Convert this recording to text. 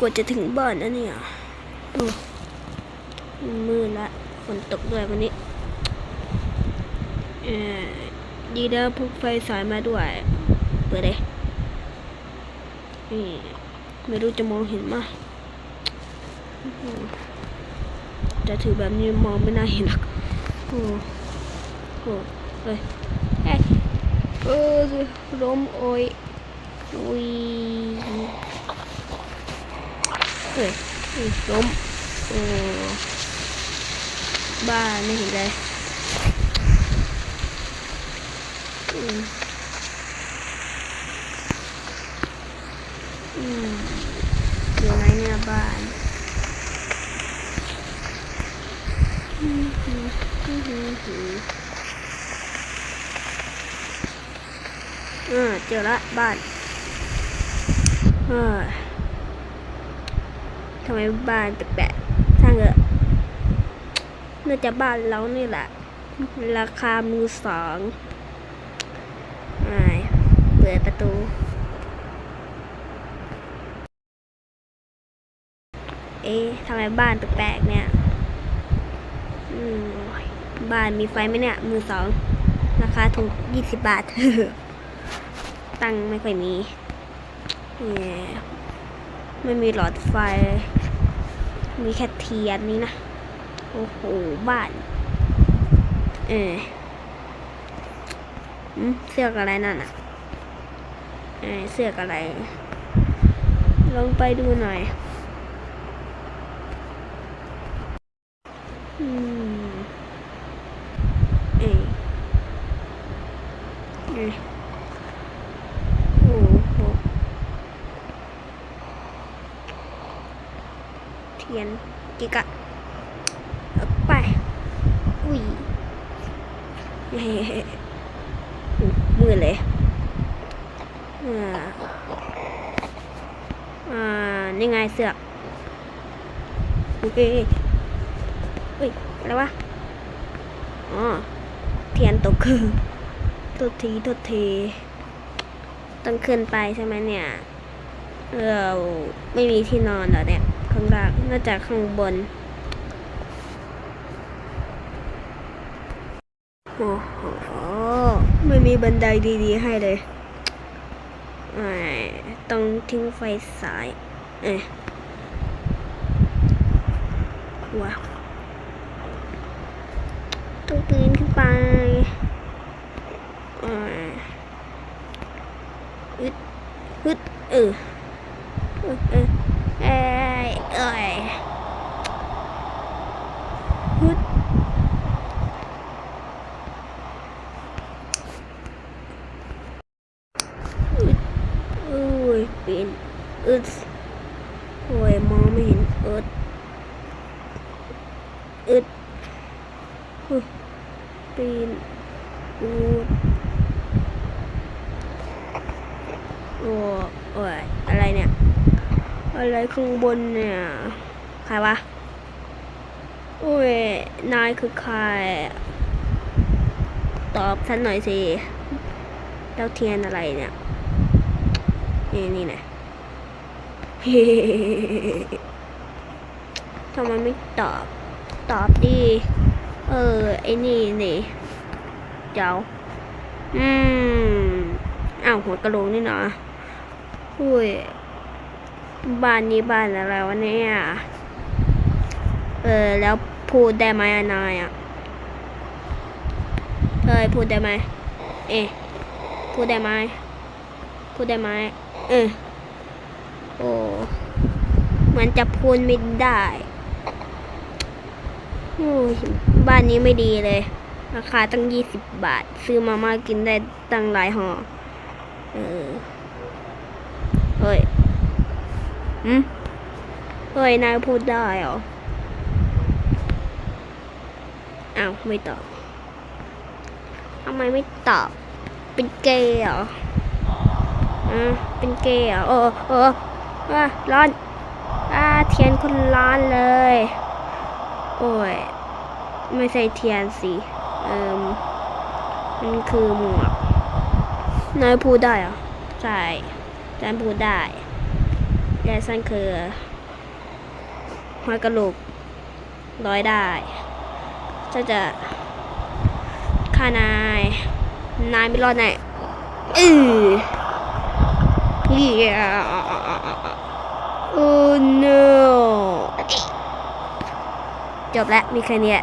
กว่าจะถึงบ้านนะเนี่ยมืดละฝนตกด้วยวันนี้เอดีแล้วพกไฟสายมาด้วย เปิดเลยนี่ไม่รู้จะมองเห็นไหมจะถือแบบนี้มองไม่น่าเห็นหรอกโอ้โหเฮ้ยเฮ้ยเออล้มโอยโอ้ย เฮ้ยเฮ้ยล้มโอ้บ้าไม่เห็น ทำไมบ้านแปลกๆช่างเถอะน่าจะบ้านเรานี่แหละ ราคามือสองอายเปิดประตูเอ๊ะทำไมบ้านแปลกๆเนี่ยบ้านมีไฟไหมเนี่ย มือสอง ราคาถูกยี่สิบบาท ตังไม่ค่อยมี เนี่ย ไม่มีหลอดไฟ มีแค่เทียนนี้นะ โอ้โห บ้าน เออเสื้อกอะไรนั่นอะเออเสื้อกอะไรลองไปดูหน่อย อืม เอยเอยโอ้โห เทียนกิกะไป อุ้ยเฮ้อุ๊ยมือเลยอ่าอ่านี่ไงเสือกโอเคเฮ้ยอะไรวะอ๋อเทียนตกคือโทษทีโทษทีต้องขึ้นไปใช่ไหมเนี่ยเราไม่มีที่นอนเหรอเนี่ย ข้างล่างน่าจะข้างบนโอ้โหไม่มีบันไดดีๆให้เลยต้องทิ้งไฟสาย เอ้ยว้าวต้องปีนขึ้นไปอ่าอึดอึดเออเออเออ เอ้ยเอ้ยอึดอึดโอ้ยปีนอึดโอ้ยมองไม่เห็นอึดอึดปีนอูดโอ้โอ้ยอะไรเนี่ย อะไรข้างบนเนี่ย ใครวะโอ้ย นายคือใคร ตอบฉันหน่อยสิเจ้าเทียนอะไรเนี่ย นี่นี่นะทำไมไม่ตอบ ตอบดี เออ ไอ้นี่นี่เจ้า อืม อ้าว หัวกระโหลกนี่เนาะอุ้ย บ้านนี้บ้านอะไรวะเนี่ย เออ แล้วพูดได้ไหมนายอะเอ้ยพูดได้ไหม เอ๊พูดได้ไหม พูดได้ไหม เออโอ้มันจะพูดไม่ได้โอ้ยบ้านนี้ไม่ดีเลย ราคาตั้งยี่สิบบาท ซื้อมาม่ากินได้ตั้งหลายห่อ เออ เฮ้ย อืมเฮ้ยนายพูดได้เหรออ้าวไม่ตอบทำไมไม่ตอบ เป็นเกย์เหรออ่าเป็นเกย์เหรอเออเอออะร้อนอ่าเทียนคนร้อนเลย โอ้ย ไม่ใช่เทียนสิเอิมมันคือหมวกนายพูดได้เหรอ ใช่ฉันพูดได้ และฉันคือหัวกระโหลกร้อยได้ฉันจะฆ่านาย นายไม่รอดแน่อือเฮียโอ้ no จบแล้วมีแค่เนี้ย